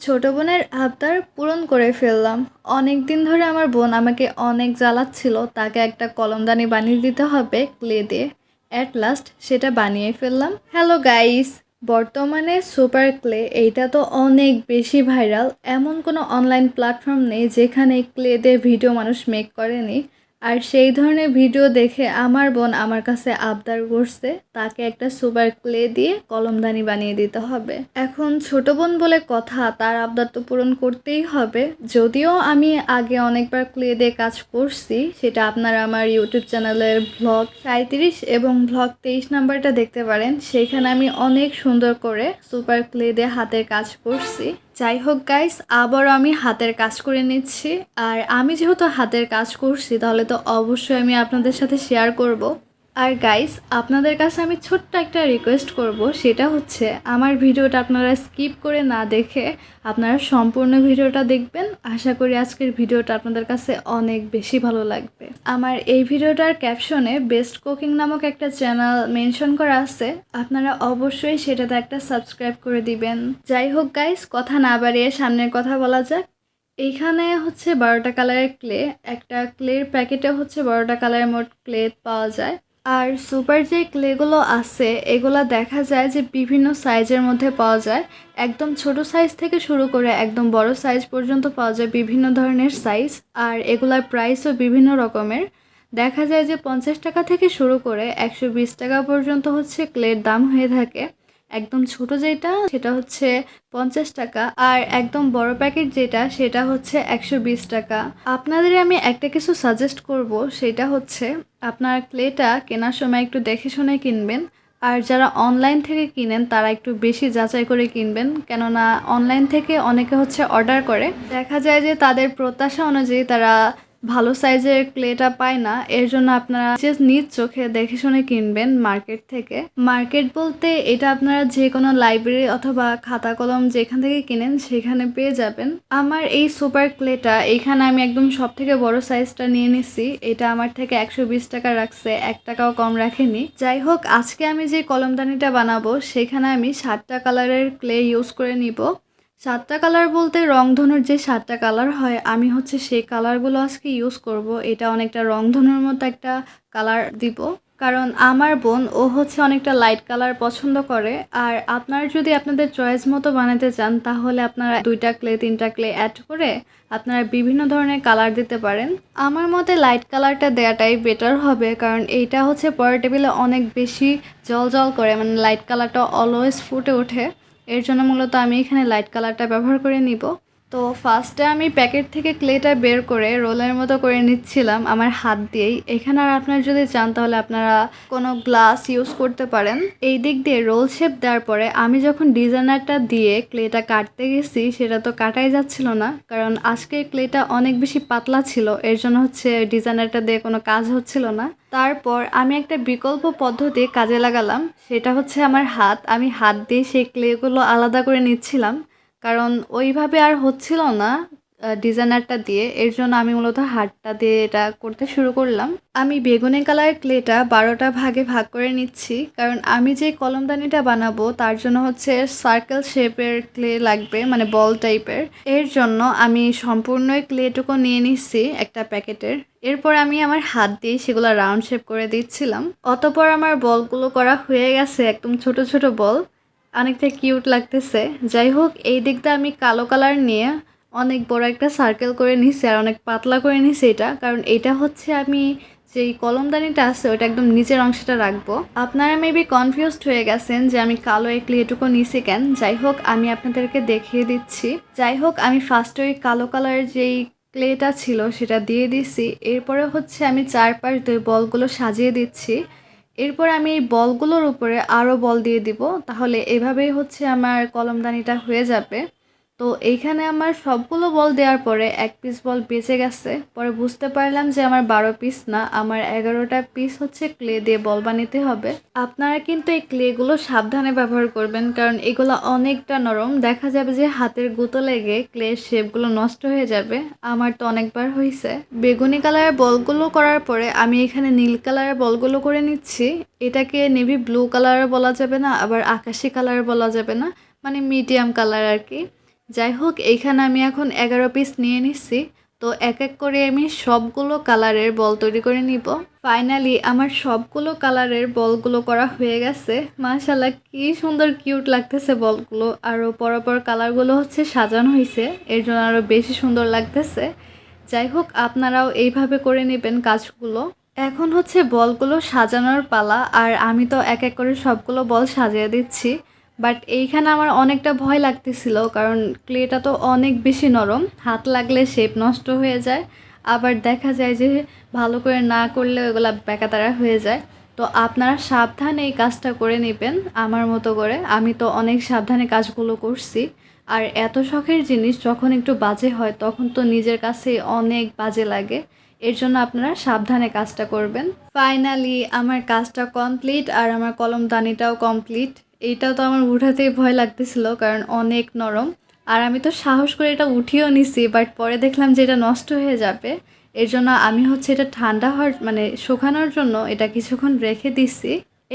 ছোট বোনের আবদার পূরণ করে ফেললাম। অনেক দিন ধরে আমার বোন আমাকে অনেক জ্বালাচ্ছিল, তাকে একটা কলমদানি বানিয়ে দিতে হবে ক্লে দিয়ে। অ্যাট লাস্ট সেটা বানিয়ে ফেললাম। হ্যালো গাইস বর্তমানে সুপার ক্লে এইটা তো অনেক বেশি ভাইরাল এমন কোনো অনলাইন প্ল্যাটফর্ম নেই যেখানে ক্লে দিয়ে ভিডিও মানুষ মেক করেনি। আর সেই ধরনের ভিডিও দেখে আমার বোন আমার কাছে আবদার করছে, তাকে একটা সুপার ক্লে দিয়ে কলমদানি বানিয়ে দিতে হবে। এখন ছোট বোন বলে কথা, তার আবদার তো পূরণ করতেই হবে। যদিও আমি আগে অনেকবার ক্লে দিয়ে কাজ করছি, সেটা আপনারা আমার ইউটিউব চ্যানেলের ভ্লগ সাঁত্রিশ এবং ভ্লগ তেইশ নাম্বারটা দেখতে পারেন। সেখানে আমি অনেক সুন্দর করে সুপার ক্লে দিয়ে হাতের কাজ করছি। যাই হোক গাইস আবারও আমি হাতের কাজ করে নিচ্ছি। আর আমি যেহেতু হাতের কাজ করছি, তাহলে তো অবশ্যই আমি আপনাদের সাথে শেয়ার করব। আর গাইস আপনাদের কাছে আমি ছোট্ট একটা রিকোয়েস্ট করব। সেটা হচ্ছে, আমার ভিডিওটা আপনারা স্কিপ করে না দেখে আপনারা সম্পূর্ণ ভিডিওটা দেখবেন। আশা করি আজকের ভিডিওটা আপনাদের কাছে অনেক বেশি ভালো লাগবে। আমার এই ভিডিওটার ক্যাপশনে বেস্ট কুকিং নামক একটা চ্যানেল মেনশন করা আছে। আপনারা অবশ্যই সেটাতে একটা সাবস্ক্রাইব করে দিবেন। যাই হোক গাইস কথা না বাড়িয়ে সামনের কথা বলা যাক। এইখানে হচ্ছে বারোটা কালারের ক্লে একটা ক্লের প্যাকেটে হচ্ছে বারোটা কালারের মোট ক্লে পাওয়া যায়। আর সুপার যে ক্লেগুলো আছে, এগুলা দেখা যায় যে বিভিন্ন সাইজের মধ্যে পাওয়া যায়। একদম ছোট সাইজ থেকে শুরু করে একদম বড় সাইজ পর্যন্ত পাওয়া যায় বিভিন্ন ধরনের সাইজ, আর এগুলার প্রাইসও বিভিন্ন রকমের। দেখা যায় যে পঞ্চাশ টাকা থেকে শুরু করে একশো বিশ টাকা পর্যন্ত হচ্ছে ক্লের দাম হয়ে থাকে। একদম ছোট যেটা, সেটা হচ্ছে পঞ্চাশ টাকা আর একদম বড় প্যাকেট যেটা, সেটা হচ্ছে একশো বিশ টাকা। আপনাদের আমি একটা কিছু সাজেস্ট করব, সেটা হচ্ছে আপনার ক্লেটা কেনার সময় একটু দেখে শুনে কিনবেন। আর যারা অনলাইন থেকে কিনেন, তারা একটু বেশি যাচাই করে কিনবেন। কেননা অনলাইন থেকে অনেকে হচ্ছে অর্ডার করে। দেখা যায় যে তাদের প্রত্যাশা অনুযায়ী তারা ভালো সাইজের ক্লেটা পায় না, এর জন্য আপনারা নিজ চোখে দেখে শুনে কিনবেন মার্কেট থেকে। মার্কেট বলতে এটা আপনারা যে কোনো লাইব্রেরি অথবা খাতা কলম যেখান থেকে কিনেন সেখানে পেয়ে যাবেন। আমার এই সুপার ক্লেটা, এখানে আমি একদম সব থেকে বড় সাইজটা নিয়ে নিছি। এটা আমার থেকে একশো বিশ টাকা রাখছে, এক টাকাও কম রাখেনি। যাই হোক, আজকে আমি যে কলমদানিটা বানাবো, সেখানে আমি সাতটা কালারের ক্লে ইউজ করে নিব। সাতটা কালার বলতে রংধনুর যে সাতটা কালার হয়, আমি হচ্ছে সেই কালারগুলো আজকে ইউজ করব। এটা অনেকটা রংধনুর মতো একটা কালার দিব। কারণ আমার বোন, ও হচ্ছে অনেকটা লাইট কালার পছন্দ করে। আর আপনারা যদি আপনাদের চয়েস মতো বানাতে চান, তাহলে আপনারা দুইটা ক্লে তিনটা ক্লে অ্যাড করে আপনারা বিভিন্ন ধরনের কালার দিতে পারেন। আমার মতে লাইট কালারটা দেওয়াটাই বেটার হবে, কারণ এইটা হচ্ছে পরের টেবিলে অনেক বেশি জল জল করে মানে লাইট কালারটা অলওয়েজ ফুটে ওঠে। এর জন্য মূলত আমি এখানে লাইট কালারটা ব্যবহার করে নিব। তো ফার্স্টে আমি প্যাকেট থেকে ক্লেটা বের করে রোলের মতো করে নিচ্ছিলাম আমার হাত দিয়েই। এখানে আর আপনারা যদি চান তাহলে আপনারা কোনো গ্লাস ইউজ করতে পারেন। এই দিক দিয়ে রোল শেপ দেওয়ার পরে আমি যখন ডিজাইনারটা দিয়ে ক্লেটা কাটতে গেছি, সেটা তো কাটাই যাচ্ছিল না, কারণ আজকের ক্লেটা অনেক বেশি পাতলা ছিল, এর জন্য হচ্ছে ডিজাইনারটা দিয়ে কোনো কাজ হচ্ছিল না। তারপর আমি একটা বিকল্প পদ্ধতি কাজে লাগালাম, সেটা হচ্ছে আমার হাত। আমি হাত দিয়ে সেই ক্লেগুলো আলাদা করে নিচ্ছিলাম কারণ ওইভাবে আর হচ্ছিল না ডিজাইনারটা দিয়ে। এর জন্য আমি মূলত হাতটা দিয়ে এটা করতে শুরু করলাম। আমি বেগুনি কালারের ক্লেটা বারোটা ভাগে ভাগ করে নিচ্ছি। কারণ আমি যে কলমদানিটা বানাবো, তার জন্য হচ্ছে সার্কেল শেপের ক্লে লাগবে মানে বল টাইপের এর জন্য আমি সম্পূর্ণই ক্লেটুকু নিয়ে নিচ্ছি একটা প্যাকেটের। এরপর আমি আমার হাত দিয়ে সেগুলো রাউন্ড শেপ করে দিচ্ছিলাম। অতপর আমার বলগুলো করা হয়ে গেছে একদম ছোট ছোট বল অনেকটা কিউট লাগতেছে। যাই হোক, এই দিকটা আমি কালো কালার নিয়ে অনেক বড় একটা সার্কেল করে নিছি আর অনেক পাতলা করে নিছি এটা। কারণ এটা হচ্ছে আমি যেই কলমদানিটা আছে, ওটা একদম নিচের অংশটা রাখব। আপনারা মেবি কনফিউজড হয়ে গেছেন যে আমি কালো এই ক্লেটুকু নিছি কেন। যাই হোক, আমি আপনাদেরকে দেখিয়ে দিচ্ছি। যাই হোক, আমি ফার্স্ট ওই কালো কালারের যেই ক্লেটা ছিল, সেটা দিয়ে দিছি। এরপরে হচ্ছে আমি চারপাশ দুই বলগুলো সাজিয়ে দিচ্ছি। এরপর আমি এই বলগুলোর উপরে আরও বল দিয়ে দিব, তাহলে এভাবেই হচ্ছে আমার কলমদানিটা হয়ে যাবে। তো এইখানে আমার সবগুলো বল দেওয়ার পরে এক পিস বল বেঁচে গেছে। পরে বুঝতে পারলাম যে আমার বারো পিস না, আমার এগারোটা পিস হচ্ছে ক্লে দিয়ে বল বানাতে হবে। আপনারা কিন্তু এই ক্লেগুলো সাবধানে ব্যবহার করবেন, কারণ এগুলো অনেকটা নরম। দেখা যাবে যে হাতের গুঁতো লেগে ক্লের শেপগুলো নষ্ট হয়ে যাবে। আমার তো অনেকবার হয়েছে বেগুনি কালারের বলগুলো করার পরে আমি এখানে নীল কালারের বলগুলো করে নিচ্ছি। এটাকে নেভি ব্লু কালার বলা যাবে না, আবার আকাশি কালার বলা যাবে না মানে মিডিয়াম কালার আর কি। যাই হোক এইখানে আমি এখন এগারো পিস নিয়ে নিচ্ছি। তো এক এক করে আমি সবগুলো কালারের বল তৈরি করে নিব। ফাইনালি আমার সবগুলো কালারের বলগুলো করা হয়ে গেছে। মাশাল্লাহ কি সুন্দর কিউট লাগতেছে বলগুলো। আরও পরপর কালারগুলো হচ্ছে সাজানো হয়েছে এর জন্য আরও বেশি সুন্দর লাগতেছে। যাই হোক আপনারাও এইভাবে করে নেবেন কাজগুলো। এখন হচ্ছে বলগুলো সাজানোর পালা। আর আমি তো এক এক করে সবগুলো বল সাজিয়ে দিচ্ছি। বাট এইখানে আমার অনেকটা ভয় লাগতেছিল, কারণ ক্লেটা তো অনেক বেশি নরম। হাত লাগলে শেপ নষ্ট হয়ে যায়। আবার দেখা যায় যে ভালো করে না করলে ওগুলা বেকাতারা হয়ে যায়। তো আপনারা সাবধানে এই কাজটা করে নেবেন আমার মতো করে। আমি তো অনেক সাবধানে কাজগুলো করছি। আর এত শখের জিনিস যখন একটু বাজে হয়, তখন তো নিজের কাছে অনেক বাজে লাগে। এর জন্য আপনারা সাবধানে কাজটা করবেন। ফাইনালি আমার কাজটা কমপ্লিট আর আমার কলমদানিটাও কমপ্লিট এইটাও তো আমার উঠাতেই ভয় লাগতেছিল, কারণ অনেক নরম। আর আমি তো সাহস করে এটা উঠিয়েও নিছি বাট পরে দেখলাম যে এটা নষ্ট হয়ে যাবে। এর জন্য আমি হচ্ছে এটা ঠান্ডা হওয়ার মানে শুকানোর জন্য এটা কিছুক্ষণ রেখে দিছি।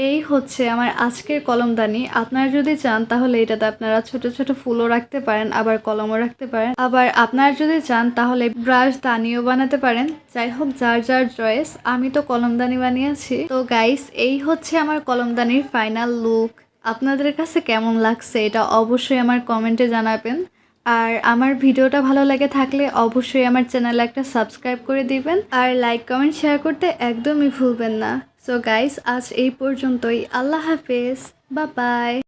এই হচ্ছে আমার আজকের কলমদানি। আপনারা যদি চান, তাহলে এটাতে আপনারা ছোট ছোট ফুলও রাখতে পারেন, আবার কলমও রাখতে পারেন। আবার আপনারা যদি চান, তাহলে ব্রাশ, দানিও বানাতে পারেন। যাই হোক, যার যার চয়েস, আমি তো কলমদানি বানিয়েছি। তো গাইস এই হচ্ছে আমার কলমদানির ফাইনাল লুক আপনাদের কাছে কেমন লাগছে এটা অবশ্যই আমার কমেন্টে জানাবেন। আর আমার ভিডিওটা ভালো লাগে থাকলে অবশ্যই আমার চ্যানেলে একটা সাবস্ক্রাইব করে দিবেন। আর লাইক, কমেন্ট, শেয়ার করতে একদমই ভুলবেন না। সো গাইস আজ এই পর্যন্তই। আল্লাহ হাফেজ। বা বাই